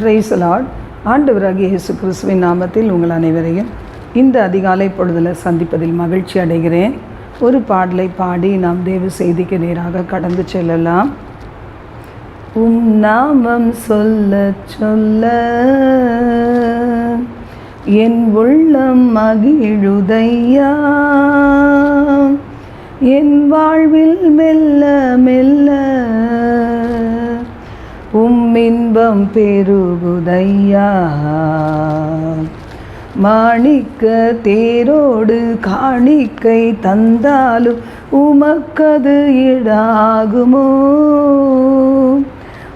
Price Lord ஆண்டவராகிய இயேசு கிறிஸ்துவின் நாமத்தில் உங்கள் அனைவரையும் இந்த அதிகாலை பொழுதில் சந்திப்பதில் மகிழ்ச்சி அடைகிறேன். ஒரு பாடலை பாடி நாம் தேவ செய்திக்கு நேராக கடந்து செல்லலாம். உம் நாமம் சொல்ல சொல்ல என் உள்ளம் மகிழுதையா? என் வாழ்வில் மெல்ல மெல்ல உம் பெருகுதையா. மாணிக்க தேரோடு காணிக்கை தந்தாலும் உமக்கது ஈடாகுமோ.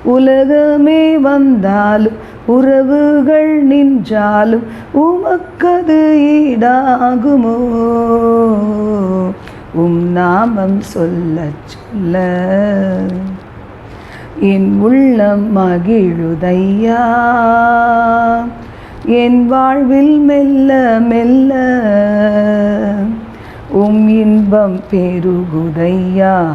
உலகமே வந்தாலும் உறவுகள் நின்றாலும் உமக்கது ஈடாகுமோ. உம் நாமம் சொல்ல சொல்ல. என் உள்ளம் மகிழுதையா? என் வாழ்வில் மெல்ல மெல்ல உம் இன்பம் பெருகுதையா?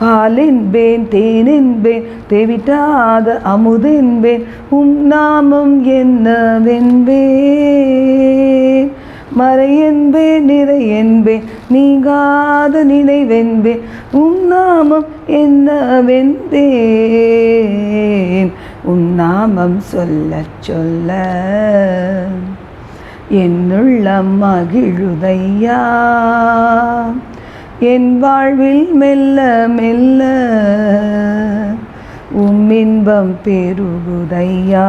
பாலென்பேன் தேனென்பேன் தேவிட்டாத அமுதென்பேன் உம் நாமம் என்னவென்பேன் மறையென்பேன் நிறையென்பேன் நீங்காத நினைவென்பேன் உன் நாமம் என்னவென்பேன் உன் நாமம் சொல்ல சொல்ல என்னுள்ளம் மகிழுதையா. என் வாழ்வில் மெல்ல மெல்ல உம் இன்பம் பெருகுதையா.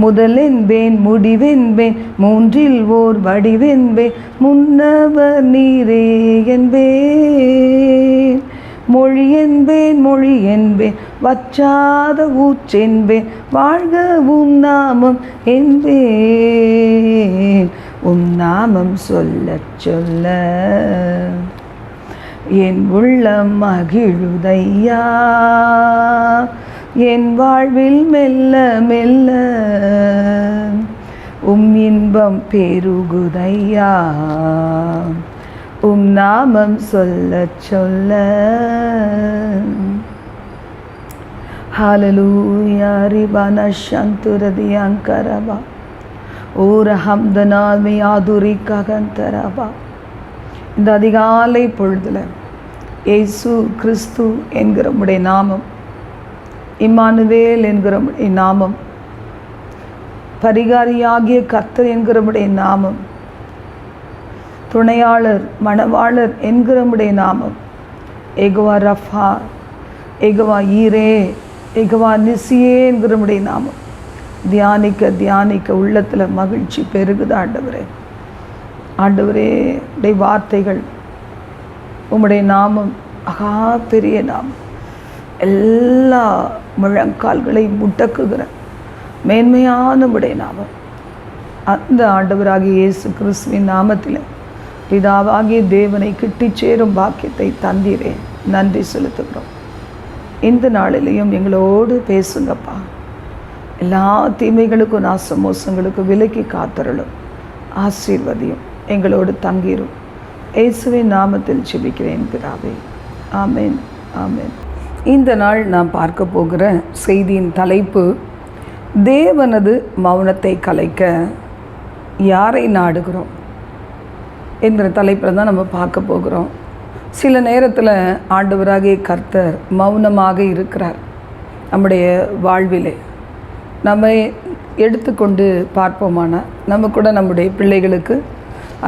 முதலென்பேன் முடிவென்பேன் மூன்றில் ஓர் வடிவென்பேன் முன்னவர் நீரே என்பேன் மொழி என்பேன் மொழி என்பேன் வச்சாத ஊற்றென்பேன் வாழ்க உம் நாமம் என்பேன் உம் நாமம் சொல்ல சொல்ல. என் உள்ளம் மகிழுதையா. என் வாழ்வில் மெல்ல மெல்ல. உம் இன்பம் பெருகுதையா. உம் நாமம் சொல்ல சொல்ல. ஹாலலூயா ரிபன சந்துரதி அங்கரவா. ஓர ஹம்தனால்மை ஆதுரி ககந்தரபா இந்த அதிகாலை பொழுதில் ஏசு கிறிஸ்து என்கிற உடைய நாமம் இம்மானுவேல் என்கிறவனுடைய நாமம். பரிகாரியாகிய கர்த்தர் என்கிறவனுடைய நாமம். துணையாளர் மணவாளர் என்கிறவனுடைய நாமம். எகுவா ரஃபா எகுவா ஈரே எகுவா நிசியே என்கிறவனுடைய நாமம். தியானிக்க தியானிக்க உள்ளத்தில் மகிழ்ச்சி பெருகுது ஆண்டவரே. ஆண்டவரே உடைய வார்த்தைகள் உம்முடைய நாமம் அகா பெரிய நாமம். எல்லா முழங்கால்களை முட்டக்குகிற மேன்மையான உடைய நாமம். அந்த ஆண்டவராகிய இயேசு கிறிஸ்துவின் நாமத்தில் பிதாவாகிய தேவனை கிட்டி சேரும் பாக்கியத்தை தந்தீரே. நன்றி செலுத்துகிறோம். இந்த நாளிலையும் எங்களோடு பேசுங்கப்பா. எல்லா தீமைகளுக்கும் நாச மோசங்களுக்கும் விலக்கி காத்தருளும். ஆசீர்வதியும் எங்களோடு தங்கிரும். இயேசுவின் நாமத்தில் ஜெபிக்கிறேன் பிதாவே. ஆமேன் ஆமேன். இந்த நாள் நாம் பார்க்க போகிற செய்தியின் தலைப்பு தேவனது மௌனத்தை கலைக்க யாரை நாடுகிறோம் என்கிற தலைப்பில் தான் நம்ம பார்க்க போகிறோம். சில நேரத்தில் ஆண்டவராகிய கர்த்தர் மௌனமாக இருக்கிறார் நம்முடைய வாழ்விலே. நம்ம எடுத்துக்கொண்டு பார்ப்போமானால் நம்ம கூட நம்முடைய பிள்ளைகளுக்கு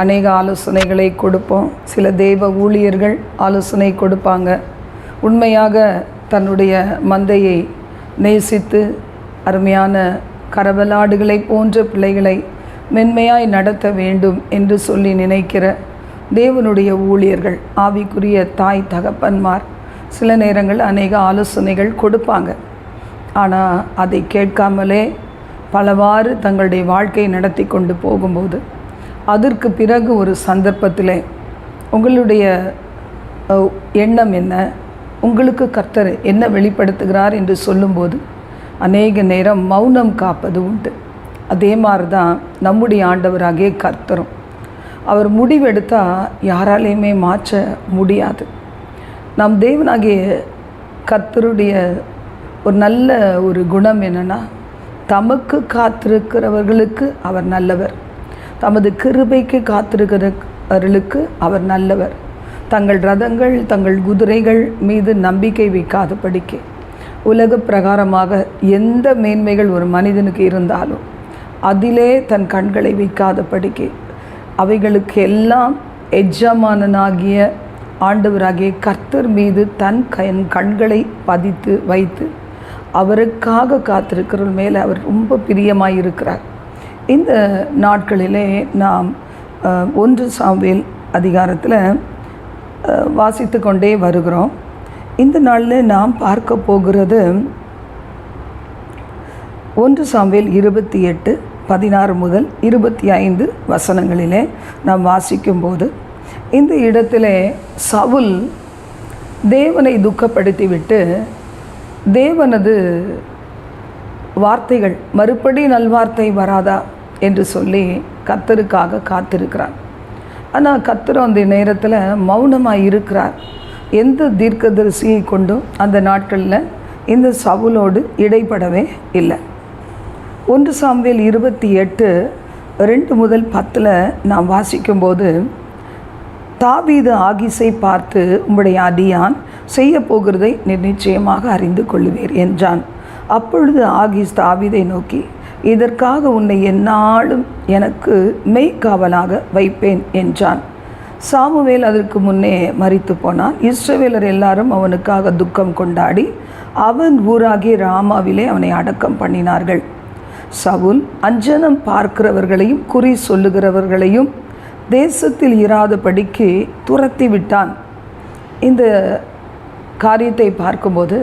அநேக ஆலோசனைகளை கொடுப்போம். சில தெய்வ ஊழியர்கள் ஆலோசனை கொடுப்பாங்க. உண்மையாக தன்னுடைய மந்தையை நேசித்து அருமையான கரவலாடுகளை போன்ற பிள்ளைகளை மென்மையாய் நடத்த வேண்டும் என்று சொல்லி நினைக்கிற தேவனுடைய ஊழியர்கள் ஆவிக்குரிய தாய் தகப்பன்மார் சில நேரங்கள் அநேக ஆலோசனைகள் கொடுப்பாங்க. ஆனால் அதை கேட்காமலே பலவாறு தங்களுடைய வாழ்க்கையை நடத்தி கொண்டு போகும்போது அதற்கு பிறகு ஒரு சந்தர்ப்பத்தில் உங்களுடைய எண்ணம் என்ன? உங்களுக்கு கர்த்தர் என்ன வெளிப்படுத்துகிறார் என்று சொல்லும்போது அநேக நேரம் மௌனம் காப்பது உண்டு. அதே மாதிரி தான் நம்முடைய ஆண்டவராகிய கர்த்தரும். அவர் முடிவெடுத்தால் யாராலையுமே மாற்ற முடியாது. நம் தேவனாகிய கர்த்தருடைய ஒரு நல்ல ஒரு குணம் என்னென்னா தமக்கு காத்திருக்கிறவர்களுக்கு அவர் நல்லவர். தமது கிருபைக்கு காத்திருக்கிறவர்களுக்கு அவர் நல்லவர். தங்கள் ரதங்கள் தங்கள் குதிரைகள் மீது நம்பிக்கை வைக்காதபடிக்கு உலக பிரகாரமாக எந்த மேன்மைகள் ஒரு மனிதனுக்கு இருந்தாலும் அதிலே தன் கண்களை வைக்காதபடிக்கு அவைகளுக்கு எல்லாம் எஜமானனாகிய ஆண்டவராகிய கர்த்தர் மீது தன் கண் கண்களை பதித்து வைத்து அவருக்காக காத்திருக்கிற மேலே அவர் ரொம்ப பிரியமாக இருக்கிறார் இந்த நாட்களிலே நாம் ஒன்று சாம்பியல் அதிகாரத்தில் வாசித்து கொண்டே வருகிறோம். இந்த நாளில் நாம் பார்க்க போகிறது ஒன்று சாம்பியல் இருபத்தி எட்டு பதினாறு முதல் இருபத்தி ஐந்து வசனங்களிலே நாம் வாசிக்கும்போது இந்த இடத்திலே சவுல் தேவனை துக்கப்படுத்திவிட்டு தேவனது வார்த்தைகள் மறுபடி நல்வார்த்தை வராதா என்று சொல்லி கத்தருக்காக காத்திருக்கிறான். ஆனால் கத்தர் அந்த நேரத்தில் மௌனமாக இருக்கிறார். எந்த தீர்க்கதரிசியை கொண்டும் அந்த நாட்களில் இந்த சவுலோடு இடைப்படவே இல்லை. ஒன்று சாம்பியல் இருபத்தி எட்டு ரெண்டு முதல் பத்தில் நாம் வாசிக்கும்போது தாவீது ஆகிசை பார்த்து உம்முடைய அடியான் செய்ய போகிறதை நீர் நிச்சயமாக அறிந்து கொள்ளுவீர் என்றான். அப்பொழுது ஆகிஸ் தாவீதை நோக்கி இதற்காக உன்னை எந்நாளும் எனக்கு மெய்க்காவலாக வைப்பேன் என்றான். சாமுவேல் அதற்கு முன்னே மறித்து போனான். இஸ்ரவேலர் எல்லாரும் அவனுக்காக துக்கம் கொண்டாடி அவன் ஊராகிய ராமாவிலே அவனை அடக்கம் பண்ணினார்கள். சவுல் அஞ்சனம் பார்க்கிறவர்களையும் குறி சொல்லுகிறவர்களையும் தேசத்தில் இராதபடிக்கு துரத்தி விட்டான். இந்த காரியத்தை பார்க்கும்போது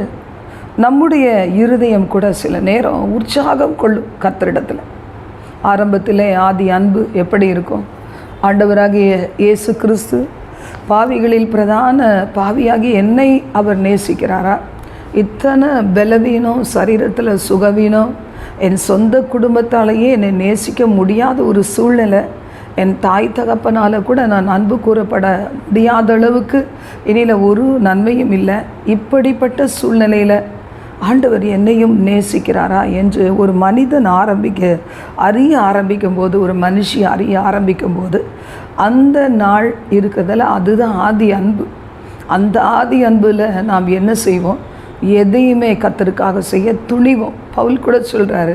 நம்முடைய இருதயம் கூட சில நேரம் உற்சாகம் கொள்ளும் கத்தரிடத்தில் ஆரம்பத்தில் ஆதி அன்பு எப்படி இருக்கும்? ஆண்டவராகிய இயேசு கிறிஸ்து பாவிகளில் பிரதான பாவியாகி என்னை அவர் நேசிக்கிறாரா? இத்தனை பலவீனம் சரீரத்தில் சுகவீனம் என் சொந்த குடும்பத்தாலேயே என்னை நேசிக்க முடியாத ஒரு சூழ்நிலை என் தாய் தகப்பனால் கூட நான் அன்பு கூறப்பட முடியாத அளவுக்கு இனியில் ஒரு நன்மையும் இல்லை. இப்படிப்பட்ட சூழ்நிலையில் ஆண்டவர் என்னையும் நேசிக்கிறாரா என்று ஒரு மனிதன் ஆரம்பிக்க அறிய ஆரம்பிக்கும் போது ஒரு மனுஷி அறிய ஆரம்பிக்கும் போது அந்த நாள் இருக்கிறதுல அதுதான் ஆதி அன்பு. அந்த ஆதி அன்பில் நாம் என்ன செய்வோம்? எதையுமே கத்தருக்காக செய்ய துணிவோம். பவுல் கூட சொல்கிறாரு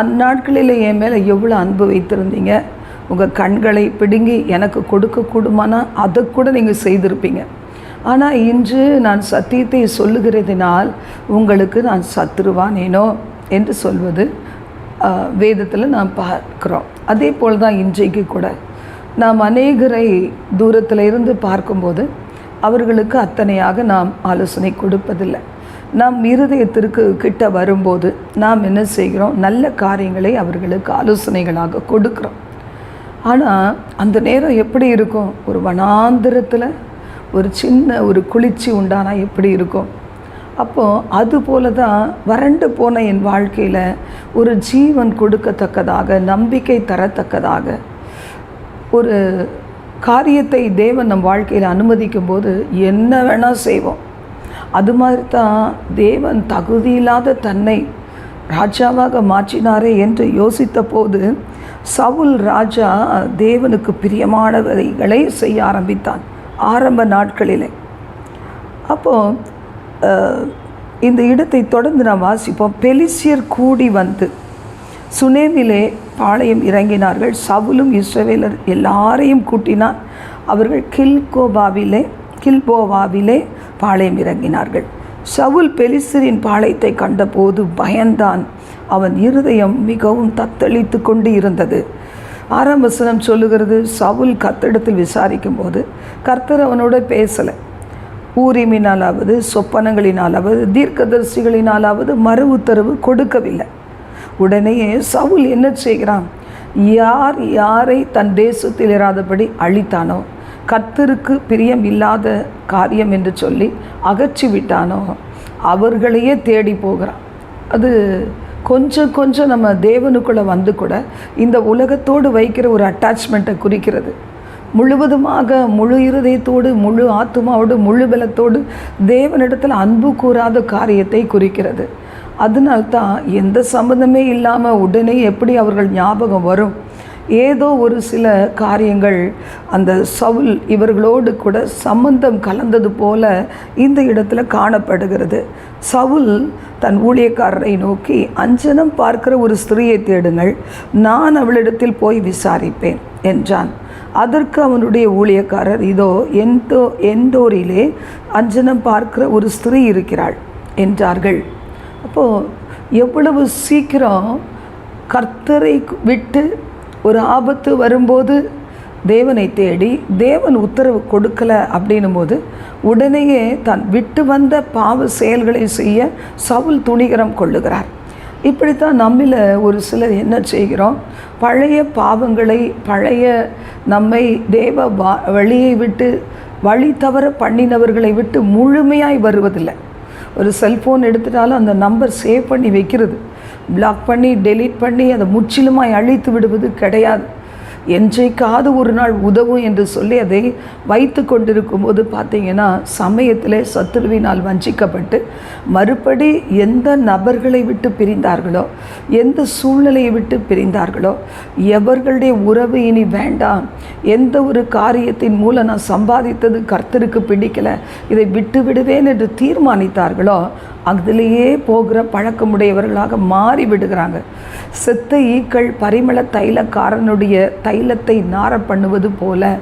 அந்நாட்களில் என் மேலே எவ்வளோ அன்பு வைத்திருந்தீங்க? உங்கள் கண்களை பிடுங்கி எனக்கு கொடுக்கக்கூடுமானா அதை கூட நீங்கள் செய்திருப்பீங்க. ஆனால் இன்று நான் சத்தியத்தை சொல்லுகிறதினால் உங்களுக்கு நான் சத்துருவானேனோ என்று சொல்வது வேதத்தில் நாம் பார்க்குறோம். அதே போல் தான் இன்றைக்கு கூட. நாம் அநேகரை தூரத்தில் இருந்து பார்க்கும்போது அவர்களுக்கு அத்தனையாக நாம் ஆலோசனை கொடுப்பதில்லை. நாம் இருதயத்திற்கு கிட்ட வரும்போது நாம் என்ன செய்கிறோம்? நல்ல காரியங்களை அவர்களுக்கு ஆலோசனைகளாக கொடுக்குறோம். ஆனால் அந்த நேரம் எப்படி இருக்கும்? ஒரு வனாந்திரத்தில் ஒரு சின்ன ஒரு குளிர்ச்சி உண்டானா எப்படி இருக்கும்? அப்போது அது போல தான் வறண்டு போன என் வாழ்க்கையில் ஒரு ஜீவன் கொடுக்கத்தக்கதாக நம்பிக்கை தரத்தக்கதாக ஒரு காரியத்தை தேவன் நம் வாழ்க்கையில் அனுமதிக்கும் போது என்ன வேணால் செய்வோம். அது மாதிரி தான் தேவன் தகுதியில்லாத தன்னை ராஜாவாக மாற்றினாரே என்று யோசித்த போது சவுல் ராஜா தேவனுக்கு பிரியமானவைகளை செய்ய ஆரம்பித்தான். ஆரம்ப நாட்களிலே. அப்போது இந்த இடத்தை தொடர்ந்து நாம் வாசிப்போம். பெலிசியர் கூடி வந்து சுனேமிலே பாளையம் இறங்கினார்கள். சவுலும் இஸ்ரவேலர் எல்லாரையும் கூட்டினார். அவர்கள் கில்கோபாவிலே கில்போவாவிலே பாளையம் இறங்கினார்கள். சவுல் பெலிஸ்தரின் பாளையத்தை கண்டபோது பயந்தான். அவன் இருதயம் மிகவும் தத்தளித்து கொண்டு இருந்தது. ஆறாம் வசனம் சொல்லுகிறது சவுல் கத்திடத்தில் விசாரிக்கும் போது கர்த்தர் அவனோட பேசலை. ஊரிமினாலாவது சொப்பனங்களினாலாவது தீர்க்கதரிசிகளினாலாவது மறு உத்தரவு கொடுக்கவில்லை. உடனேயே சவுல் என்ன செய்கிறான்? யார் யாரை தன் தேசத்தில் இராதபடி அழித்தானோ கர்த்தருக்கு பிரியம் இல்லாத காரியம் என்று சொல்லி அகற்றி விட்டானோ அவர்களையே தேடி போகிறான். அது கொஞ்சம் கொஞ்சம் நம்ம தேவனுக்குள்ளே வந்து கூட இந்த உலகத்தோடு வைக்கிற ஒரு அட்டாச்மெண்ட்டை குறிக்கிறது. முழுவதுமாக முழு இருதயத்தோடு முழு ஆத்மாவோடு முழு பலத்தோடு தேவனிடத்தில் அன்பு கூறாத காரியத்தை குறிக்கிறது. அதனால்தான் எந்த சம்மந்தமே இல்லாமல் உடனே எப்படி அவர்கள் ஞாபகம் வரும்? ஏதோ ஒரு சில காரியங்கள் அந்த சவுல் இவர்களோடு கூட சம்பந்தம் கலந்தது போல இந்த இடத்துல காணப்படுகிறது. சவுல் தன் ஊழியக்காரரை நோக்கி அஞ்சனம் பார்க்கிற ஒரு ஸ்திரீயை தேடுங்கள். நான் அவளிடத்தில் போய் விசாரிப்பேன் என்றான். அதற்கு அவனுடைய ஊழியக்காரர் இதோ எந்தோ எந்தோரிலே அஞ்சனம் பார்க்கிற ஒரு ஸ்திரீ இருக்கிறாள் என்றார்கள். அப்போது எவ்வளவு சீக்கிரம் கர்த்தரை விட்டு ஒரு ஆபத்து வரும்போது தேவனை தேடி தேவன் உத்தரவு கொடுக்கல அப்படின்னும் போது உடனேயே தான் விட்டு வந்த பாவ செயல்களை செய்ய சவுல் துணிகரம் கொள்ளுகிறார். இப்படித்தான் நம்மில் ஒரு சிலர் என்ன செய்கிறோம்? பழைய பாவங்களை பழைய நம்மை தேவ வா வழியை விட்டு வழி தவற பண்ணினவர்களை விட்டு முழுமையாய் வருவதில்லை. ஒரு செல்ஃபோன் எடுத்துட்டாலும் அந்த நம்பர் சேவ் பண்ணி வைக்கிறது. பிளாக் பண்ணி டெலீட் பண்ணி அதை முற்றிலுமாய் அழித்து விடுவது கிடையாது. என்றைக்காவது ஒரு நாள் உதவும் என்று சொல்லி அதை வைத்து கொண்டிருக்கும் போது பார்த்தீங்கன்னா சமயத்தில் சத்துருவினால் வஞ்சிக்கப்பட்டு மறுபடி எந்த நபர்களை விட்டு பிரிந்தார்களோ எந்த சூழ்நிலையை விட்டு பிரிந்தார்களோ எவர்களுடைய உறவு இனி வேண்டாம் எந்த ஒரு காரியத்தின் மூலம் நான் சம்பாதித்தது கர்த்தருக்கு பிடிக்கலை இதை விட்டு விடுவேன் என்று தீர்மானித்தார்களோ அதிலேயே போகிற பழக்கமுடையவர்களாக மாறி விடுகிறாங்க செத்த ஈக்கள் பரிமள தைலக்காரனுடைய தைலத்தை நார பண்ணுவது போல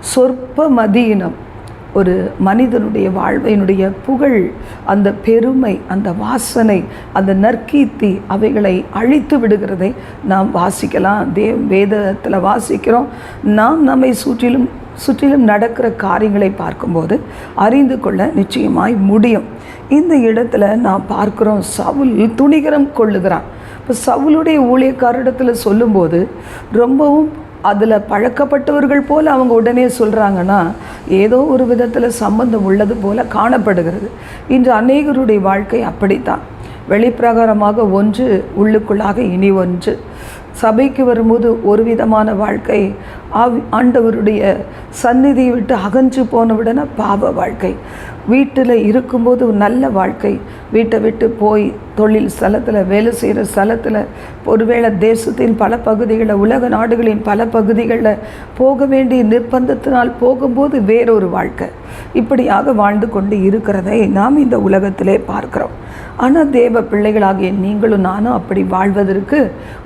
சொற்ப மதியினம் ஒரு மனிதனுடைய வாழ்வையினுடைய புகழ் அந்த பெருமை அந்த வாசனை அந்த நற்கீர்த்தி அவைகளை அழித்து விடுகிறதை நாம் வாசிக்கலாம். தேவ வேதத்தில் வாசிக்கிறோம். நாம் நம்மை சுற்றிலும் சுற்றிலும் நடக்கிற காரியங்களை பார்க்கும்போது அறிந்து கொள்ள நிச்சயமாய் முடியும். இந்த இடத்துல நான் பார்க்குறோம் சவுல் துணிகரம் கொள்ளுகிறான். இப்போ சவுளுடைய ஊழியக்காரிடத்தில் சொல்லும்போது ரொம்பவும் அதில் பழக்கப்பட்டவர்கள் போல் அவங்க உடனே சொல்கிறாங்கன்னா ஏதோ ஒரு விதத்தில் சம்பந்தம் உள்ளது போல காணப்படுகிறது. இன்று அநேகருடைய வாழ்க்கை அப்படித்தான். வெளிப்பிரகாரமாக ஒன்று உள்ளுக்குள்ளாக இனி ஒன்று. சபைக்கு வரும்போது ஒரு விதமான வாழ்க்கை. ஆவி ஆண்டவருடைய சந்நிதியை விட்டு அகன்று போனவுடனே பாவ வாழ்க்கை. வீட்டில் இருக்கும்போது நல்ல வாழ்க்கை. வீட்டை விட்டு போய் தொழில் ஸ்தலத்தில் வேலை செய்கிற ஸ்தலத்தில் ஒருவேளை தேசத்தின் பல பகுதிகளில் உலக நாடுகளின் பல பகுதிகளில் போக வேண்டிய நிர்பந்தத்தினால் போகும்போது வேறொரு வாழ்க்கை. இப்படியாக வாழ்ந்து கொண்டு இருக்கிறதை நாம் இந்த உலகத்திலே பார்க்கிறோம். ஆனால் தேவ பிள்ளைகளாகிய நீங்களும் நானும் அப்படி வாழ்வதற்கு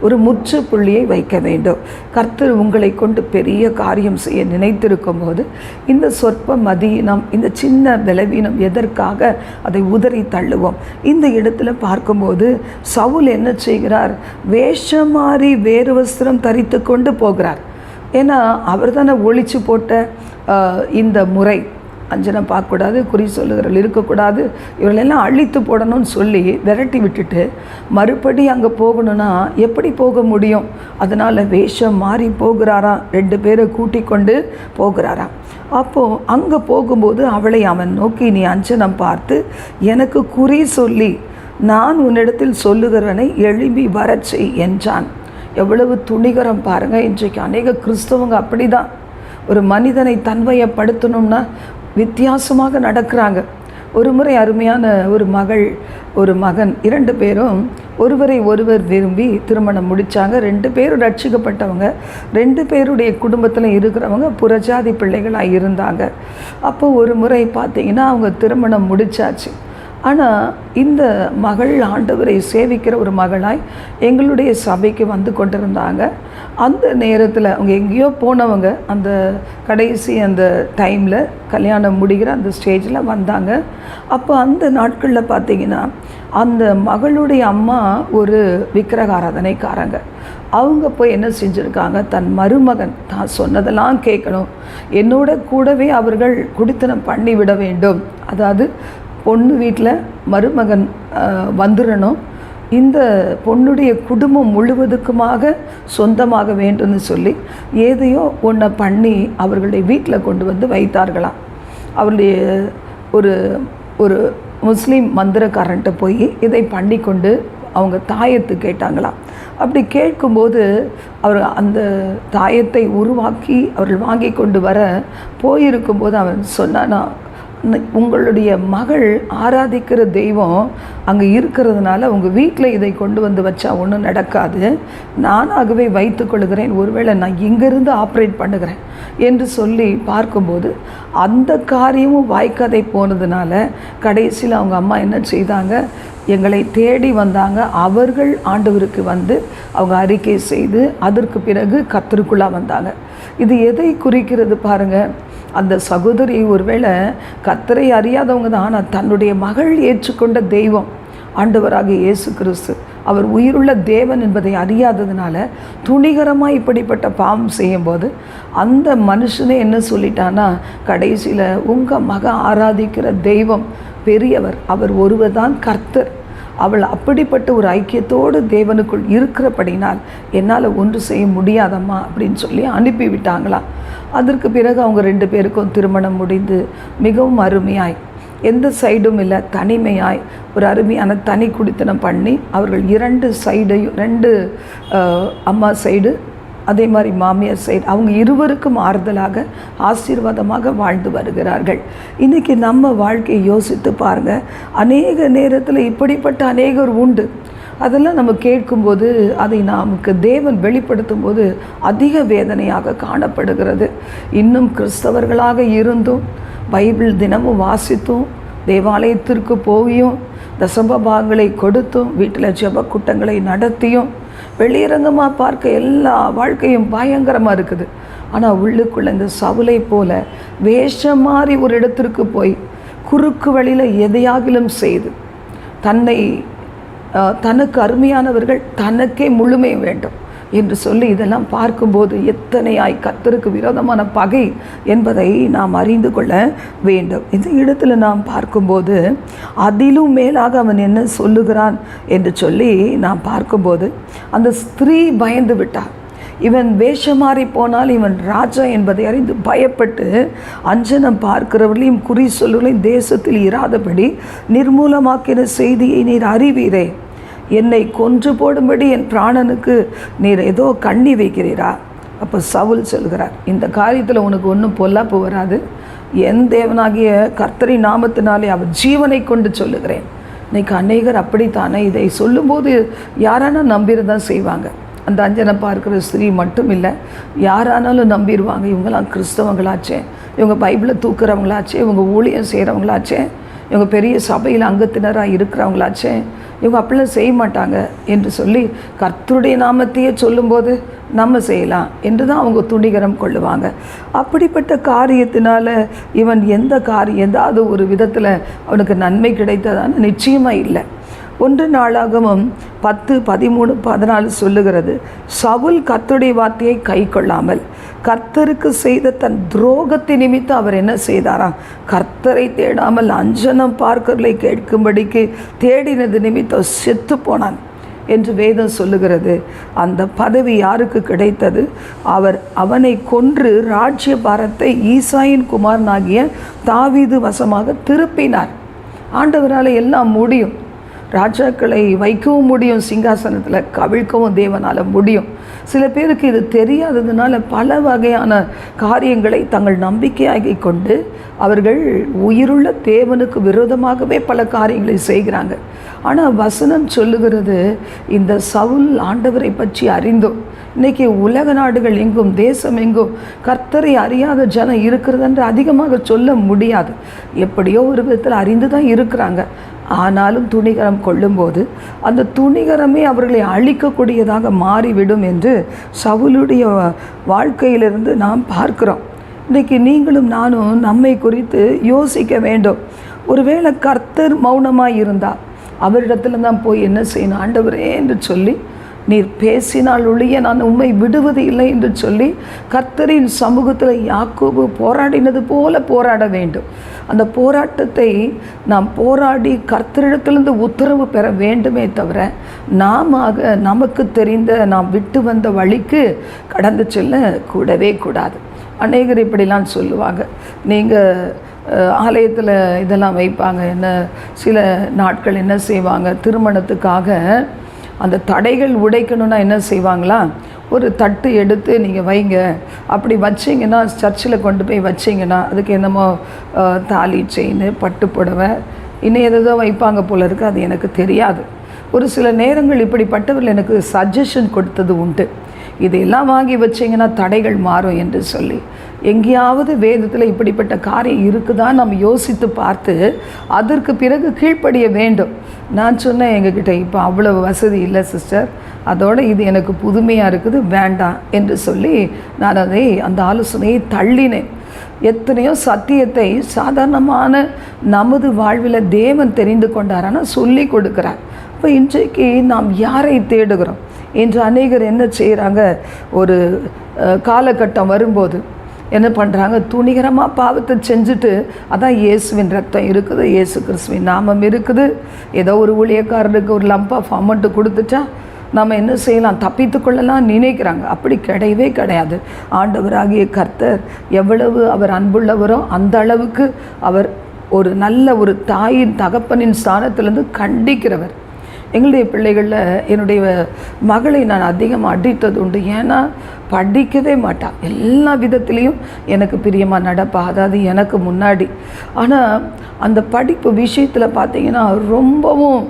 ஒரு முற்றுப்புள்ளியை வைக்க வேண்டும். கர்த்தர் உங்களை கொண்டு பெரிய காரியம் செய்ய நினைத்திருக்கும் போது இந்த சொற்ப மதியினம் இந்த சின்ன விளைவினம் எதற்காக அதை உதறி தள்ளுவோம்? இந்த இடத்துல பார்க்கும்போது சவுல் என்ன செய்கிறார்? வேஷம் மாறி வேறு வஸ்திரம் தரித்து கொண்டு போகிறார். ஏன்னா அவர் தானே ஒழிச்சு போட்ட இந்த முறை. அஞ்சனை பார்க்கக்கூடாது குறி சொல்லுகிறவர்கள் இருக்கக்கூடாது. இவர்களெல்லாம் அழித்து போடணும்னு சொல்லி விரட்டி விட்டுட்டு மறுபடி அங்கே போகணும்னா எப்படி போக முடியும்? அதனால் வேஷம் மாறி போகிறாராம். ரெண்டு பேரை கூட்டி கொண்டு போகிறாராம். அப்போது அங்கே போகும்போது அவளை அவன் நோக்கி நீ அஞ்சனம் பார்த்து எனக்கு குறி சொல்லி நான் உன்னிடத்தில் சொல்லுகிறவனை எழும்பி வரச் செய் என்றான். எவ்வளவு துணிகரம் பாருங்கள் இன்றைக்கு அநேக கிறிஸ்தவங்க அப்படி தான் ஒரு மனிதனை தன்மையப்படுத்தணும்னா வித்தியாசமாக நடக்கிறாங்க. ஒரு முறை அருமையான ஒரு மகள் ஒரு மகன் இரண்டு பேரும் ஒருவரை ஒருவர் விரும்பி திருமணம் முடித்தாங்க ரெண்டு பேரும் ரட்சிக்கப்பட்டவங்க ரெண்டு பேருடைய குடும்பத்தில் இருக்கிறவங்க புறஜாதி பிள்ளைகளாக இருந்தாங்க. அப்போ ஒரு முறை பார்த்தீங்கன்னா அவங்க திருமணம் முடிச்சாச்சு. ஆனால் இந்த மகள் ஆண்டவரை சேவிக்கிற ஒரு மகளாய் எங்களுடைய சபைக்கு வந்து கொண்டிருந்தாங்க. அந்த நேரத்தில் அவங்க எங்கேயோ போனவங்க அந்த கடைசி அந்த டைமில் கல்யாணம் முடிகிற அந்த ஸ்டேஜில் வந்தாங்க. அப்போ அந்த நாட்களில் பார்த்தீங்கன்னா அந்த மகளுடைய அம்மா ஒரு விக்கிரக ஆராதனைக்காரங்க அவங்க போய் என்ன செஞ்சுருக்காங்க? தன் மருமகன் தான் சொன்னதெல்லாம் கேட்கணும். என்னோட கூடவே அவர்கள் குடித்தனம் பண்ணி விட வேண்டும். அதாவது பொண்ணு வீட்டில் மருமகன் வந்துடணும் இந்த பொண்ணுடைய குடும்பம் முழுவதுக்குமாக சொந்தமாக வேண்டும்னு சொல்லி ஏதையோ ஒன்றை பண்ணி அவர்களுடைய வீட்டில் கொண்டு வந்து வைத்தார்களாம். அவருடைய ஒரு ஒரு முஸ்லீம் மந்திரக்காரன்ட்ட போய் இதை பண்ணி கொண்டு அவங்க தாயத்து கேட்டாங்களாம். அப்படி கேட்கும்போது அவர் அந்த தாயத்தை உருவாக்கி அவர்கள் வாங்கி கொண்டு வர போயிருக்கும்போது அவன் சொன்னான் உங்களுடைய மகள் ஆராதிக்கிற தெய்வம் அங்கே இருக்கிறதுனால உங்கள் வீட்டில் இதை கொண்டு வந்து வச்சா ஒன்றும் நடக்காது. நானாகவே வைத்து கொள்கிறேன். ஒருவேளை நான் இங்கேருந்து ஆப்ரேட் பண்ணுகிறேன் என்று சொல்லி பார்க்கும்போது அந்த காரியமும் வாய்க்கதை போனதுனால கடைசியில் அவங்க அம்மா என்ன செய்தாங்க? எங்களை தேடி வந்தாங்க. அவர்கள் ஆண்டவருக்கு வந்து அவங்க அறிக்கை செய்து அதற்கு பிறகு கத்திருக்குள்ளாக வந்தாங்க. இது எதை குறிக்கிறது பாருங்கள் அந்த சகோதரி ஒருவேளை கத்தரை அறியாதவங்க தான் ஆனால் தன்னுடைய மகள் ஏற்றுக்கொண்ட தெய்வம். ஆண்டவராக இயேசு கிறிஸ்து அவர் உயிருள்ள தேவன் என்பதை அறியாததுனால துணிகரமாக இப்படிப்பட்ட பாவம் செய்யும்போது அந்த மனுஷனே என்ன சொல்லிட்டான்னா கடைசியில் உங்கள் மக ஆராதிக்கிற தெய்வம் பெரியவர் அவர் ஒருவர் தான் கர்த்தர். அவள் அப்படிப்பட்ட ஒரு ஐக்கியத்தோடு தேவனுக்குள் இருக்கிறபடினால் என்னால் ஒன்று செய்ய முடியாதம்மா அப்படின்னு சொல்லி அனுப்பிவிட்டாங்களாம் அதற்கு பிறகு அவங்க ரெண்டு பேருக்கும் திருமணம் முடிந்து மிகவும் அருமையாய் எந்த சைடும் இல்லை தனிமையாய் ஒரு அருமையான தனி குடித்தனம் பண்ணி அவர்கள் இரண்டு சைடையும் ரெண்டு அம்மா சைடு அதே மாதிரி மாமியார் சைடு அவங்க இருவருக்கும் ஆறுதலாக ஆசீர்வாதமாக வாழ்ந்து வருகிறார்கள். இன்றைக்கி நம்ம வாழ்க்கையை யோசித்து பாருங்கள் அநேக நேரத்தில் இப்படிப்பட்ட அநேகர் உண்டு. அதெல்லாம் நம்ம கேட்கும்போது அதை நமக்கு தேவன் வெளிப்படுத்தும் போது அதிக வேதனையாக காணப்படுகிறது. இன்னும் கிறிஸ்தவர்களாக இருந்தும் பைபிள் தினமும் வாசித்தும் தேவாலயத்திற்கு போயும் தசமபாகங்களை கொடுத்தும் வீட்டில் ஜெப கூட்டங்களை நடத்தியும் வெளியரங்கமாக பார்க்க எல்லா வாழ்க்கையும் பயங்கரமாக இருக்குது. ஆனால் உள்ளுக்குள்ள இந்த சவுலை போல வேஷம் மாறி ஒரு இடத்திற்கு போய் குறுக்கு வழியில் எதையாகிலும் செய்து தன்னை அஹ், தனக்கு அருமையானவர்கள் தனக்கே முழுமை வேண்டும். என்று சொல்லி இதெல்லாம் பார்க்கும்போது எத்தனையாய் கத்தருக்கு விரோதமான பகை என்பதை நாம் அறிந்து கொள்ள வேண்டும். இந்த இடத்துல நாம் பார்க்கும்போது அதிலும் மேலாக அவன் என்ன சொல்லுகிறான் என்று சொல்லி நாம் பார்க்கும்போது அந்த ஸ்திரீ பயந்து விட்டார் இவன் வேஷமாறி போனால் இவன் ராஜா என்பதை அறிந்து பயப்பட்டு அஞ்சனம் பார்க்கிறவர்களையும் குறி சொல்லுகளையும் தேசத்தில் இராதபடி நிர்மூலமாக்கிற செய்தியை நீர் அறிவீரே. என்னை கொன்று போடும்படி என் பிராணனுக்கு நீர் ஏதோ கண்ணி வைக்கிறீரா? அப்போ சவுல் சொல்கிறார் இந்த காரியத்தில் உனக்கு ஒன்றும் பொல்லாப்பு வராது. என் தேவனாகிய கர்த்தரி நாமத்தினாலே அவர் ஜீவனை கொண்டு சொல்லுகிறேன். இன்னைக்கு அநேகர் அப்படித்தானே? இதை சொல்லும்போது யாரானா நம்பியிருந்தான் செய்வாங்க. அந்த அஞ்சனை பார்க்குற ஸ்திரீ மட்டும் இல்லை யாரானாலும் நம்பிடுவாங்க இவங்கெல்லாம் கிறிஸ்தவங்களாச்சே இவங்க பைபிளை தூக்குறவங்களாச்சே இவங்க ஊழியம் செய்கிறவங்களாச்சே இவங்க பெரிய சபையில் அங்கத்தினராக இருக்கிறவங்களாச்சே. இவங்க அப்படிலாம் செய்ய மாட்டாங்க என்று சொல்லி கர்த்தருடைய நாமத்தையே சொல்லும்போது நம்ம செய்யலாம் என்று தான் அவங்க துணிகரம் கொள்ளுவாங்க. அப்படிப்பட்ட காரியத்தினால இவன் எந்த காரியம் ஏதாவது ஒரு விதத்தில் அவனுக்கு நன்மை கிடைத்ததான்னு நிச்சயமாக இல்லை. ஒன்று நாளாகவும் பத்து பதிமூணு பதினாலு சொல்லுகிறது. சவுல் கத்துடைய வார்த்தையை கை கொள்ளாமல் கர்த்தருக்கு செய்த தன் துரோகத்தை நிமித்தம் அவர் என்ன செய்தாராம் கர்த்தரை தேடாமல் அஞ்சனம் பார்க்கர்களை கேட்கும்படிக்கு தேடினது நிமித்தம் செத்து போனான் என்று வேதம் சொல்லுகிறது. அந்த பதவி யாருக்கு கிடைத்தது? அவர் அவனை கொன்று ராஜ்ய பாரத்தை ஈசாயின் குமாரனாகிய தாவீது வசமாக திருப்பினார். ஆண்டவரால் எல்லாம் முடியும். ராஜாக்களை வைக்கவும் முடியும் சிங்காசனத்தில் கவிழ்க்கவும் தேவனால் முடியும். சில பேருக்கு இது தெரியாததுனால பல வகையான காரியங்களை தங்கள் நம்பிக்கையாகி கொண்டு அவர்கள் உயிருள்ள தேவனுக்கு விரோதமாகவே பல காரியங்களை செய்கிறாங்க. ஆனால் வசனம் சொல்லுகிறது இந்த சவுல் ஆண்டவரை பற்றி அறிந்தோம் இன்றைக்கி உலக நாடுகள் எங்கும் தேசம் எங்கும் கர்த்தரை அறியாத ஜனம் இருக்கிறது என்று அதிகமாக சொல்ல முடியாது. எப்படியோ ஒரு விதத்தில் அறிந்து தான் இருக்கிறாங்க. ஆனாலும் துணிகரம் கொள்ளும்போது அந்த துணிகரமே அவர்களை அழிக்கக்கூடியதாக மாறிவிடும் என்று சவுலுடைய வாழ்க்கையிலிருந்து நாம் பார்க்கிறோம். இன்றைக்கி நீங்களும் நானும் நம்மை குறித்து யோசிக்க வேண்டும். ஒருவேளை கர்த்தர் மௌனமாக இருந்தால் அவரிடத்துல தான் போய் என்ன செய்யணும்? ஆண்டவரே என்று சொல்லி நீர் பேசினால் ஒழிய நான் உம்மை விடுவது இல்லை என்று சொல்லி கர்த்தரின் சமூகத்தில் யாக்கோபு போராடினது போல போராட வேண்டும். அந்த போராட்டத்தை நாம் போராடி கர்த்தரிடத்திலிருந்து உத்தரவு பெற வேண்டுமே தவிர நாம நமக்கு தெரிந்த நாம் விட்டு வந்த வழிக்கு கடந்து செல்ல கூடவே கூடாது. அநேகர் இப்படிலாம் சொல்லுவாங்க. நீங்கள் ஆலயத்தில் இதெல்லாம் வைப்பாங்க. என்ன சில நாட்கள் என்ன செய்வாங்க? திருமணத்துக்காக அந்த தடைகள் உடைக்கணும்னா என்ன செய்வாங்களா? ஒரு தட்டு எடுத்து நீங்கள் வைங்க. அப்படி வச்சிங்கன்னா சர்ச்சில் கொண்டு போய் வச்சிங்கன்னா அதுக்கு என்னமோ தாலி செயின் பட்டு புடவை இன்னும் எதோ வைப்பாங்க போல இருக்குது அது எனக்கு தெரியாது. ஒரு சில நேரங்கள் இப்படிப்பட்டவர்கள் எனக்கு சஜஷன் கொடுத்தது உண்டு. இதையெல்லாம் வாங்கி வச்சிங்கன்னா தடைகள் மாறும் என்று சொல்லி. எங்கேயாவது வேதத்தில் இப்படிப்பட்ட காரியம் இருக்குதா நம்ம யோசித்து பார்த்து அதற்கு பிறகு கீழ்ப்படிய வேண்டும். நான் சொன்னேன் எங்ககிட்ட இப்போ அவ்வளவு வசதி இல்லை சிஸ்டர். அதோடு இது எனக்கு புதுமையாக இருக்குது வேண்டாம் என்று சொல்லி நான் அதை அந்த ஆலோசனையை தள்ளினேன். எத்தனையோ சத்தியத்தை சாதாரணமான நமது வாழ்வில் தேவன் தெரிந்து கொண்டார். ஆனால் சொல்லி கொடுக்குறார். இப்போ இன்றைக்கு நாம் யாரை தேடுகிறோம்? இன்று அநேகர் என்ன செய்கிறாங்க ஒரு காலகட்டம் வரும்போது என்ன பண்ணுறாங்க துணிகரமாக பாவத்தை செஞ்சுட்டு அதான் இயேசுவின் ரத்தம் இருக்குது இயேசு கிறிஸ்துவின் நாமம் இருக்குது. ஏதோ ஒரு ஊழியக்காரருக்கு ஒரு லம்பாக அமௌண்ட்டு கொடுத்துட்டா நம்ம என்ன செய்யலாம்? தப்பித்து கொள்ளலாம் நினைக்கிறாங்க. அப்படி கிடையவே கிடையாது. ஆண்டவராகிய கர்த்தர் எவ்வளவு அவர் அன்புள்ளவரோ அந்த அளவுக்கு அவர் ஒரு நல்ல ஒரு தாயின் தகப்பனின் ஸ்தானத்திலேருந்து கண்டிக்கிறவர். எங்களுடைய பிள்ளைகளில் என்னுடைய மகளை நான் அதிகமாக அடித்தது உண்டு. ஏன்னா படிக்கவே மாட்டாள் எல்லா விதத்துலேயும் எனக்கு பிரியமாக நடப்பா. அதாவது எனக்கு முன்னாடி. ஆனால் அந்த படிப்பு விஷயத்தில் பார்த்தீங்கன்னா ரொம்பவும்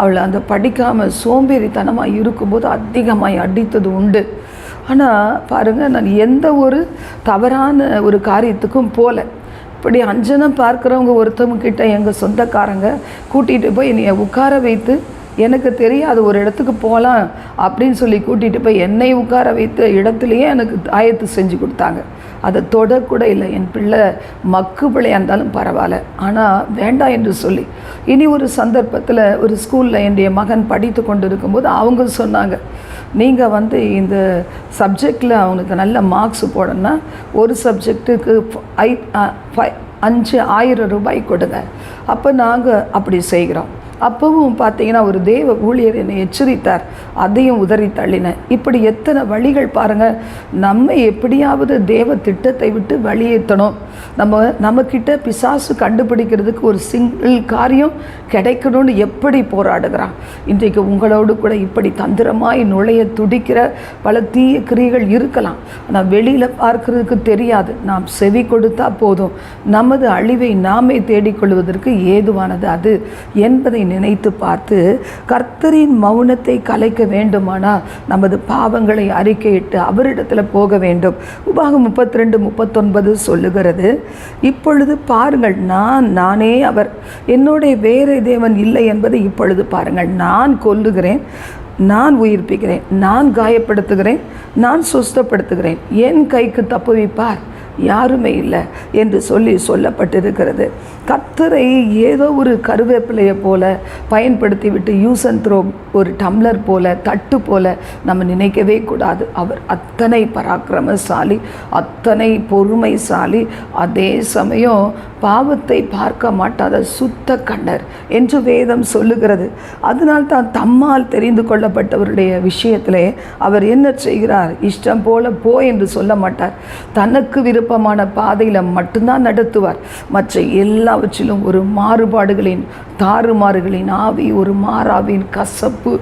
அவளை அந்த படிக்காமல் சோம்பேறித்தனமாக இருக்கும்போது அதிகமாக அடித்தது உண்டு. ஆனால் பாருங்கள் நான் எந்த ஒரு தவறான ஒரு காரியத்துக்கும் போகல இப்படி அஞ்சனம் பார்க்குறவங்க ஒருத்தவங்க கிட்ட எங்கள் சொந்தக்காரங்க கூட்டிகிட்டு போய் என்னைய உட்கார வைத்து எனக்கு தெரியாது ஒரு இடத்துக்கு போகலாம் அப்படின்னு சொல்லி கூட்டிகிட்டு போய் என்னை உட்கார வைத்த இடத்துலையே எனக்கு ஆயத்து செஞ்சு கொடுத்தாங்க. அதை தொடக்கூட இல்லை என் பிள்ளை மக்கு பிள்ளையாக இருந்தாலும் பரவாயில்ல. ஆனால் வேண்டாம் என்று சொல்லி இனி ஒரு சந்தர்ப்பத்தில் ஒரு ஸ்கூலில் என்னுடைய மகன் படித்து கொண்டு இருக்கும்போது அவங்க சொன்னாங்க நீங்கள் வந்து இந்த சப்ஜெக்டில் அவனுக்கு நல்ல மார்க்ஸ் போடணும்னா ஒரு சப்ஜெக்ட்டுக்கு ஐ ஃபை- அஞ்சு ஆயிரம் ரூபாய் கொடுங்க. அப்போ நாங்கள் அப்படி செய்கிறோம். அப்பவும் பார்த்தீங்கன்னா ஒரு தேவ ஊழியர் என்னை எச்சரித்தார். அதையும் உதறி தள்ளினேன். இப்படி எத்தனை வழிகள் பாருங்கள் நம்ம எப்படியாவது தேவ திட்டத்தை விட்டு வழியேற்றணும் நம்ம நம்மக்கிட்ட பிசாசு கண்டுபிடிக்கிறதுக்கு ஒரு சிங்கிள் காரியம் கிடைக்கணும்னு எப்படி போராடுகிறான்? இன்றைக்கு உங்களோடு கூட இப்படி தந்திரமாய் நுழைய துடிக்கிற பல தீய கிரியைகள் இருக்கலாம். ஆனால் வெளியில் பார்க்கறதுக்கு தெரியாது. நாம் செவி கொடுத்தா போதும். நமது அழிவை நாமே தேடிக்கொள்வதற்கு ஏதுவானது அது. என்பதை நினைத்து பார்த்து கர்த்தரின் மௌனத்தை கலைக்க வேண்டுமானால் நமது பாவங்களை அறிக்கையிட்டு அவரிடத்தில் போக வேண்டும். உபாகம் முப்பத்தி ரெண்டு முப்பத்தொன்பது சொல்லுகிறது இப்பொழுது பாருங்கள் நான் நானே அவர். என்னுடைய வேறு தேவன் இல்லை என்பதை இப்பொழுது பாருங்கள். நான் கொல்லுகிறேன் நான் உயிர்ப்பிக்கிறேன் நான் காயப்படுத்துகிறேன் நான் சுஸ்தப்படுத்துகிறேன். என் கைக்கு தப்புவிப்பார். யாருமே இல்லை என்று சொல்லி சொல்லப்பட்டிருக்கிறது. கத்தரை ஏதோ ஒரு கருவேப்பிலையை போல பயன்படுத்தி விட்டு யூஸ் அண்ட் த்ரோ ஒரு டம்ளர் போல தட்டு போல நம்ம நினைக்கவே கூடாது. அவர் அத்தனை பராக்கிரமசாலி அத்தனை பொறுமைசாலி. அதே சமயம் பாவத்தை பார்க்க மாட்டாத சுத்த கண்ணர் என்று வேதம் சொல்லுகிறது. அதனால் தான் தம்மால் தெரிந்து கொள்ளப்பட்டவருடைய விஷயத்திலே அவர் என்ன செய்கிறார்? இஷ்டம் போல போ என்று சொல்ல மாட்டார். தனக்கு விருப்பமான பாதையில் மட்டும்தான் நடத்துவார். மற்ற எல்லாவற்றிலும் ஒரு மாறுபாடுகளின் தாறுமாறுகளின் ஆவி ஒரு மாறாவின் கசப்பு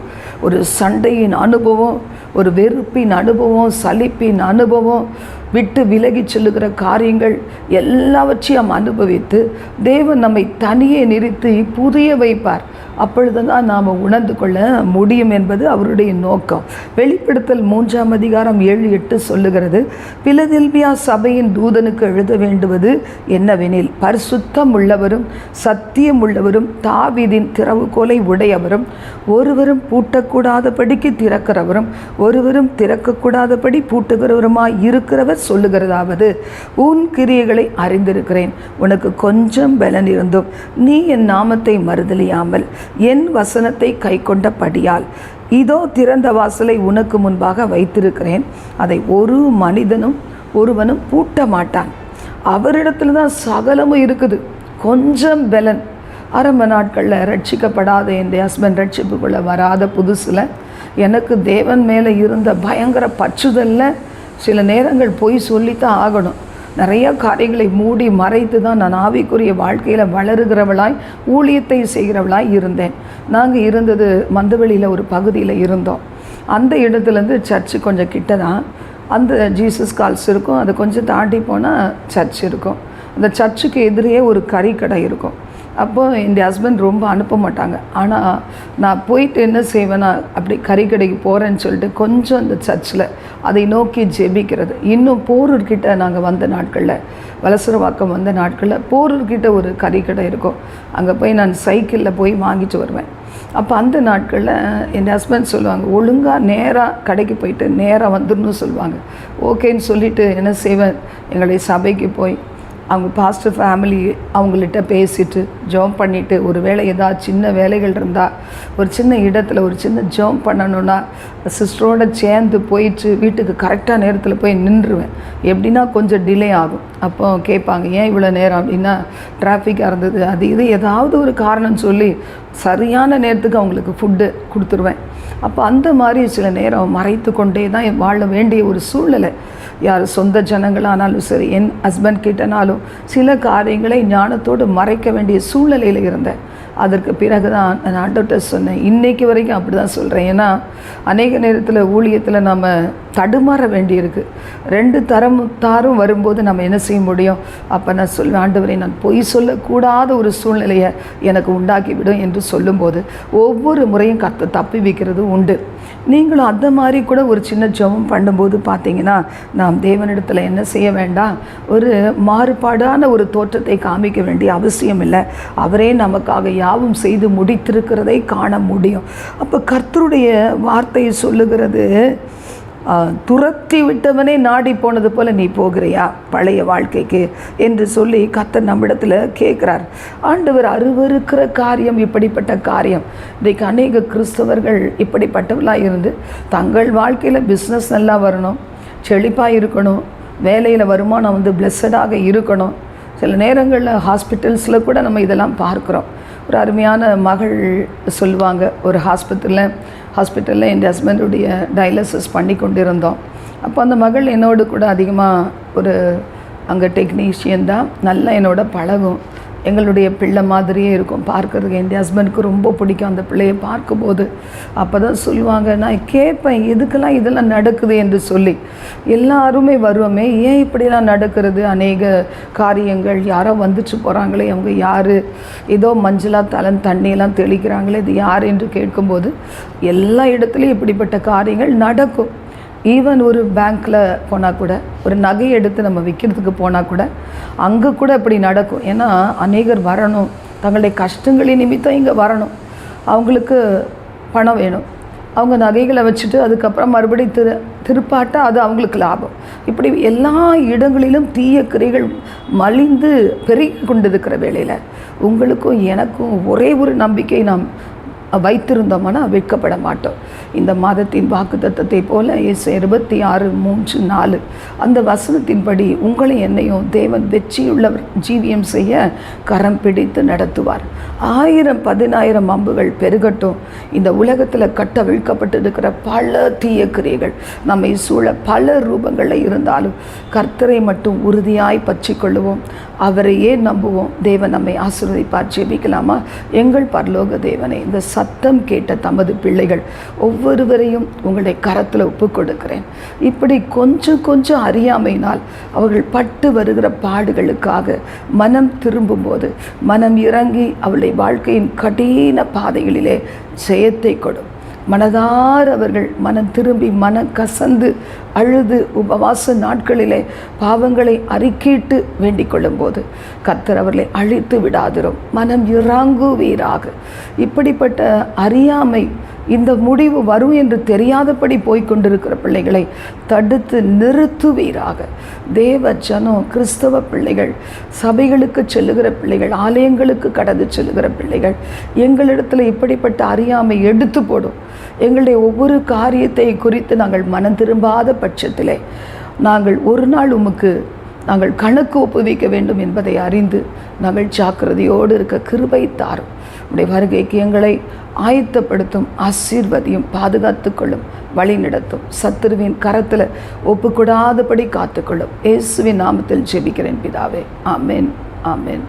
ஒரு சண்டையின் அனுபவம் ஒரு வெறுப்பின் அனுபவம் சலிப்பின் அனுபவம் விட்டு விலகி செல்லுகிற காரியங்கள் எல்லாவற்றையும் அனுபவித்து தேவன் நம்மை தனியே நிறுத்தி புரிய வைப்பார். அப்பொழுது தான் நாம் உணர்ந்து கொள்ள முடியும் என்பது அவருடைய நோக்கம். வெளிப்படுத்தல் மூன்றாம் அதிகாரம் ஏழு எட்டு சொல்லுகிறது பிலதெல்பியா சபையின் தூதனுக்கு எழுத வேண்டுவது என்னவெனில் பரிசுத்தம் உள்ளவரும் சத்தியம் உள்ளவரும் தாவிதின் திறவுகோலை உடையவரும் ஒருவரும் பூட்டக்கூடாதபடிக்கு திறக்கிறவரும் ஒருவரும் திறக்கக்கூடாதபடி பூட்டுகிறவருமாய் இருக்கிறவர் சொல்லுகிறதாவது உன் கிரியைகளை அறிந்திருக்கிறேன். உனக்கு கொஞ்சம் பலன் இருந்தும் நீ என் நாமத்தை மறுதலியாமல் என் வசனத்தை கை கொண்டபடியால் இதோ திறந்த வாசலை உனக்கு முன்பாக வைத்திருக்கிறேன். அதை ஒரு மனிதனும் ஒருவனும் பூட்ட மாட்டான். அவரிடத்துல தான் சகலமும் இருக்குது. கொஞ்சம் பலன். ஆரம்ப நாட்களில் ரட்சிக்கப்படாத என் ஹஸ்பண்ட் ரட்சிப்புக்குள்ளே வராத புதுசில் எனக்கு தேவன் மேலே இருந்த பயங்கர பற்றுதலில் சில நேரங்கள் போய் சொல்லித்தான் ஆகணும். நிறையா காரியங்களை மூடி மறைத்து தான் நான் ஆவிக்குரிய வாழ்க்கையில் வளருகிறவளாய் ஊழியத்தை செய்கிறவளாய் இருந்தேன். நாங்கள் இருந்தது மந்தவெளியில் ஒரு பகுதியில் இருந்தோம். அந்த இடத்துலேருந்து சர்ச்சு கொஞ்சம் கிட்ட தான் அந்த ஜீசஸ் கால்ஸ் இருக்கும். அதை கொஞ்சம் தாண்டி போனால் சர்ச் இருக்கும். அந்த சர்ச்சுக்கு எதிரே ஒரு கறிக்கடை இருக்கும். அப்போ என் ஹஸ்பண்ட் ரொம்ப அனுப்ப மாட்டாங்க. ஆனால் நான் போயிட்டு என்ன செய்வேன்னா அப்படி கறிக்கடைக்கு போகிறேன்னு சொல்லிட்டு கொஞ்சம் அந்த சர்ச்சில் அதை நோக்கி ஜெபிக்கிறது. இன்னும் போரூர்கிட்ட நாங்கள் வந்த நாட்களில் வலசரவாக்கம் வந்த நாட்களில் போரூர்கிட்ட ஒரு கறிக்கடை இருக்கும். அங்கே போய் நான் சைக்கிளில் போய் வாங்கிட்டு வருவேன். அப்போ அந்த நாட்களில் என் ஹஸ்பண்ட் சொல்லுவாங்க ஒழுங்காக நேராக கடைக்கு போயிட்டு நேராக வந்துடணும் சொல்லுவாங்க. ஓகேன்னு சொல்லிவிட்டு என்ன செய்வேன்? எங்களுடைய சபைக்கு போய் அவங்க பாஸ்டர் ஃபேமிலி அவங்கள்ட்ட பேசிட்டு ஜோம் பண்ணிவிட்டு ஒரு வேளை ஏதாவது சின்ன வேலைகள் இருந்தால் ஒரு சின்ன இடத்துல ஒரு சின்ன ஜோம் பண்ணணுன்னா சிஸ்டரோட சேர்ந்து போயிட்டு வீட்டுக்கு கரெக்டாக நேரத்தில் போய் நின்றுவேன். எப்படின்னா கொஞ்சம் டிலே ஆகும். அப்போ கேட்பாங்க ஏன் இவ்வளோ நேரம்? அப்படின்னா டிராஃபிக்காக இருந்தது அது இது ஏதாவது ஒரு காரணம் சொல்லி சரியான நேரத்துக்கு அவங்களுக்கு ஃபுட்டு கொடுத்துருவேன். அப்போ அந்த மாதிரி சில நேரம் மறைத்து கொண்டே தான் வாழ வேண்டிய ஒரு சூழ்நிலை. யார் சொந்த ஜனங்களானாலும் சரி என் ஹஸ்பண்ட் கிட்டனாலும் சில காரியங்களை ஞானத்தோடு மறைக்க வேண்டிய சூழ்நிலையில் இருந்தேன். அதற்கு பிறகு தான் நான் ஆண்டோட்ட சொன்னேன். இன்றைக்கு வரைக்கும் அப்படி தான் சொல்கிறேன் ஏன்னா அநேக நேரத்தில் ஊழியத்தில் நம்ம தடுமாற வேண்டியிருக்கு. ரெண்டு தரம் தாரும் வரும்போது நம்ம என்ன செய்ய முடியும்? அப்போ நான் சொல்வேன் ஆண்டவரை நான் பொய் சொல்லக்கூடாத ஒரு சூழ்நிலையை எனக்கு உண்டாக்கிவிடும் என்று சொல்லும்போது ஒவ்வொரு முறையும் கற்று தப்பி வைக்கிறது உண்டு. நீங்களும் அந்த மாதிரி கூட ஒரு சின்ன ஜபம் பண்ணும்போது பார்த்தீங்கன்னா நாம் தேவனிடத்தில் என்ன செய்ய வேண்டாம்? ஒரு மாறுபாடான ஒரு தோற்றத்தை காமிக்க வேண்டிய அவசியம் இல்லை. அவரே நமக்காக யாவும் செய்து முடித்திருக்கிறதை காண முடியும். அப்போ கர்த்தருடைய வார்த்தையை சொல்லுகிறது துரத்தி விட்டவனே நாடி போனது போல் நீ போகிறியா பழைய வாழ்க்கைக்கு? என்று சொல்லி கத்தர் நம்மிடத்தில் கேட்குறார். ஆண்டவர் அருவருக்கிற காரியம் இப்படிப்பட்ட காரியம். இன்றைக்கு அநேக கிறிஸ்தவர்கள் இப்படிப்பட்டவர்களாக இருந்து தங்கள் வாழ்க்கையில் பிஸ்னஸ் நல்லா வரணும் செழிப்பாக இருக்கணும் வேலையில் வருமானம் வந்து பிளெஸ்ஸடாக இருக்கணும். சில நேரங்களில் ஹாஸ்பிட்டல்ஸில் கூட நம்ம இதெல்லாம் பார்க்குறோம். ஒரு அருமையான மகள் சொல்லுவாங்க. ஒரு ஹாஸ்பிட்டலில் ஹாஸ்பிட்டலில் என் ஹஸ்பண்டுடைய டயாலிசிஸ் பண்ணி கொண்டிருந்தோம். அப்போ அந்த மகள் என்னோடு கூட அதிகமாக ஒரு அங்கே டெக்னீஷியன் தான். நல்லா என்னோட பழகும். எங்களுடைய பிள்ளை மாதிரியே இருக்கும். பார்க்குறதுக்கு என் ஹஸ்பண்டுக்கு ரொம்ப பிடிக்கும். அந்த பிள்ளையை பார்க்கும்போது அப்போ தான் சொல்லுவாங்க நான் கேட்பேன் எதுக்கெல்லாம் இதெல்லாம் நடக்குது? என்று சொல்லி. எல்லாருமே வருவோமே ஏன் இப்படிலாம் நடக்கிறது? அநேக காரியங்கள் யாரோ வந்துச்சு போகிறாங்களே அவங்க யார்? ஏதோ மஞ்சளாக தலன் தண்ணியெல்லாம் தெளிக்கிறாங்களே இது யார்? என்று கேட்கும்போது எல்லா இடத்துலையும் இப்படிப்பட்ட காரியங்கள் நடக்கும். ஈவன் ஒரு பேங்க்கில் போனால் கூட ஒரு நகை எடுத்து நம்ம விற்கிறதுக்கு போனால் கூட அங்கே கூட இப்படி நடக்கும். ஏன்னா அநேகர் வரணும். தங்களுடைய கஷ்டங்களின் நிமித்தம் இங்கே வரணும். அவங்களுக்கு பணம் வேணும். அவங்க நகைகளை வச்சுட்டு அதுக்கப்புறம் மறுபடியும் திரு திருப்பாட்டால் அது அவங்களுக்கு லாபம். இப்படி எல்லா இடங்களிலும் தீய கிரைகள் மலிந்து பெருகி கொண்டிருக்கிற வேளையில் உங்களுக்கும் எனக்கும் ஒரே ஒரு நம்பிக்கை நாம் வைத்திருந்தோம்னா வெட்கப்பட மாட்டோம். இந்த மாதத்தின் வாக்கு தத்தத்தை போல இயேசு இருபத்தி ஆறு மூன்று நாலு அந்த வசனத்தின்படி உங்களை என்னையும் தேவன் வெற்றியுள்ளவர் ஜீவியம் செய்ய கரம் பிடித்து நடத்துவார். ஆயிரம் பதினாயிரம் அம்புகள் பெருகட்டும். இந்த உலகத்தில் கட்ட விழுக்கப்பட்டிருக்கிற பல தீய கிரியைகள் நம்மை சூழ பல ரூபங்களில் இருந்தாலும் கர்த்தரை மட்டும் உறுதியாய் பற்றி கொள்ளுவோம் அவரையே நம்புவோம். தேவன் நம்மை ஆசீர்வதிப்பார். ஜெபிக்கலாமா? எங்கள் பரலோக தேவனை இந்த சத்தம் கேட்ட தமது பிள்ளைகள் ஒவ்வொருவரையும் உங்களுடைய கரத்தில் ஒப்பு கொடுக்கிறேன். இப்படி கொஞ்சம் கொஞ்சம் அறியாமையினால் அவர்கள் பட்டு வருகிற பாடுகளுக்காக மனம் திரும்பும்போது மனம் இறங்கி அவளுடைய வாழ்க்கையின் கடின பாதைகளிலே ஜெயத்தை கொடும். மனதார் அவர்கள் மனம் திரும்பி மன கசந்து அழுது உபவாச நாட்களிலே பாவங்களை அறிக்கிட்டு வேண்டிக் கொள்ளும்போது கத்தர் அவர்களை அழித்து விடாதிரும். மனம் இறாங்குவீராக. இப்படிப்பட்ட அறியாமை இந்த முடிவு வரும் என்று தெரியாதபடி போய்கொண்டிருக்கிற பிள்ளைகளை தடுத்து நிறுத்துவீராக. தேவ ஜனம் கிறிஸ்தவ பிள்ளைகள் சபைகளுக்கு செல்லுகிற பிள்ளைகள் ஆலயங்களுக்கு கடந்து செல்லுகிற பிள்ளைகள் எங்களிடத்தில் இப்படிப்பட்ட அறியாமை எடுத்து போடும். எங்களுடைய ஒவ்வொரு காரியத்தை குறித்து நாங்கள் மனம் திரும்பாத பட்சத்திலே நாங்கள் ஒரு நாள் உமக்கு நாங்கள் கணக்கு ஒப்புவிக்க வேண்டும் என்பதை அறிந்து நாங்கள் ஜாக்கிரதையோடு இருக்க கிருபை தாரும். உடைய வருகைக்கு எங்களை ஆயத்தப்படுத்தும் ஆசீர்வதியும் பாதுகாத்துக்கொள்ளும் வழிநடத்தும். வழி நடத்தும் சத்துருவின் கரத்தில் ஒப்புக்கூடாதபடி காத்துக்கொள்ளும். இயேசுவின் நாமத்தில் ஜெபிக்கிறேன் பிதாவே. ஆமேன். ஆமேன்.